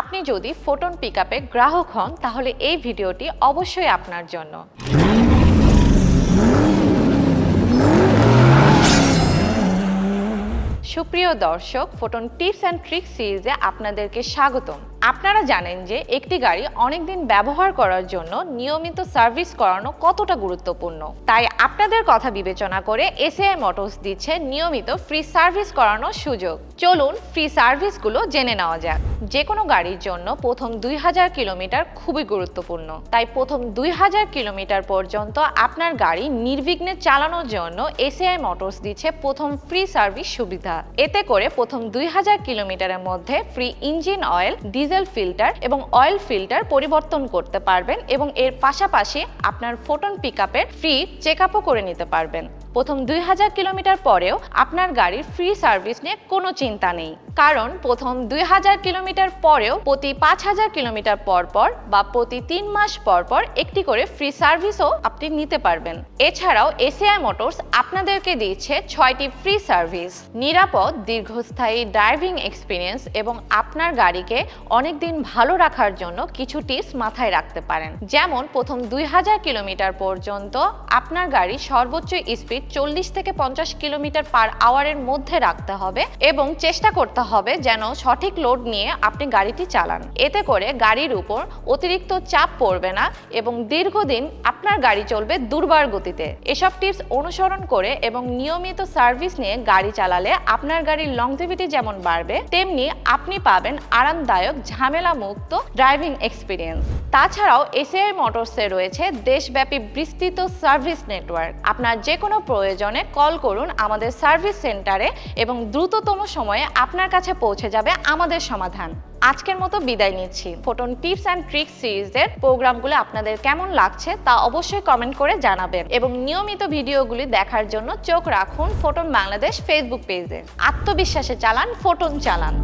আপনি যদি ফোটন পিকআপে গ্রাহক হন, তাহলে এই ভিডিওটি অবশ্যই আপনার জন্য। সুপ্রিয় দর্শক ফোটন টিপস অ্যান্ড ট্রিক্স সিরিজে আপনাদেরকে স্বাগতম। আপনারা জানেন যে একটি গাড়ি অনেক দিন ব্যবহার করার জন্য নিয়মিত সার্ভিস করানো কতটা গুরুত্বপূর্ণ। তাই আপনাদের কথা বিবেচনা করে এসএআই মোটরস দিচ্ছে নিয়মিত ফ্রি সার্ভিস করানোর সুযোগ। চলুন ফ্রি সার্ভিসগুলো জেনে নেওয়া যাক। যে কোনো গাড়ির জন্য প্রথম দুই হাজার কিলোমিটার খুবই গুরুত্বপূর্ণ। তাই প্রথম দুই হাজার কিলোমিটার পর্যন্ত আপনার গাড়ি নির্বিঘ্নে চালানোর জন্য এসিআই মোটরস দিচ্ছে প্রথম ফ্রি সার্ভিস সুবিধা। এতে করে প্রথম দুই হাজার কিলোমিটারের মধ্যে free engine oil diesel filter এবং অয়েল ফিল্টার পরিবর্তন করতে পারবেন এবং এর পাশাপাশি আপনার ফোটন পিকআপের ফ্রি চেক করে নিতে পারবেন। প্রথম দুই হাজার কিলোমিটার পরেও আপনার গাড়ির ফ্রি সার্ভিস নিয়ে কোনো চিন্তা নেই। কারণ প্রথম দুই হাজার কিলোমিটার পরেও প্রতি পাঁচ হাজার কিলোমিটার পর পর বা প্রতি তিন মাস পর পর একটি করে ফ্রি সার্ভিসও আপনি নিতে পারবেন। এছাড়াও এসিআই মোটরস আপনাদেরকে দিচ্ছে ছয়টি ফ্রি সার্ভিস নিরাপদ, দীর্ঘস্থায়ী ড্রাইভিং এক্সপিরিয়েন্স এবং আপনার গাড়িকে অনেক দিন ভালো রাখার জন্য কিছু টিপস মাথায় রাখতে পারেন। যেমন প্রথম দুই হাজার কিলোমিটার পর্যন্ত আপনার গাড়ি সর্বোচ্চ স্পিড চল্লিশ থেকে পঞ্চাশ কিলোমিটার পার আওয়ারের মধ্যে রাখতে হবে এবং চেষ্টা করতে হবে যেন সঠিক লোড নিয়ে আপনি গাড়িটি চালান। এতে করে গাড়ির উপর অতিরিক্ত চাপ পড়বে না এবং দীর্ঘদিন আপনার গাড়ি চলবে দুর্বার গতিতে। এসব টিপস অনুসরণ করে এবং নিয়মিত সার্ভিস নিয়ে গাড়ি চালালে আপনার গাড়ির লংজিভিটি যেমন বাড়বে, তেমনি আপনি পাবেন আরামদায়ক ঝামেলা মুক্ত ড্রাইভিং এক্সপিরিয়েন্স তাছাড়াও এসিআই মোটরসে রয়েছে দেশব্যাপী বিস্তৃত সার্ভিস নেটওয়ার্ক। আপনার যে কোনো প্রয়োজনে কল করুন আমাদের সার্ভিস সেন্টারে এবং দ্রুততম সময়ে আপনার কাছে পৌঁছে যাবে আমাদের সমাধান। আজকের মতো বিদায় নিচ্ছি। ফোটন টিপস অ্যান্ড ট্রিক্স সিরিজের প্রোগ্রামগুলো আপনাদের কেমন লাগছে তা অবশ্যই কমেন্ট করে জানাবেন এবং নিয়মিত ভিডিওগুলি দেখার জন্য চোখ রাখুন ফোটন বাংলাদেশ ফেসবুক পেজে আত্মবিশ্বাসে চালান ফোটন চালান।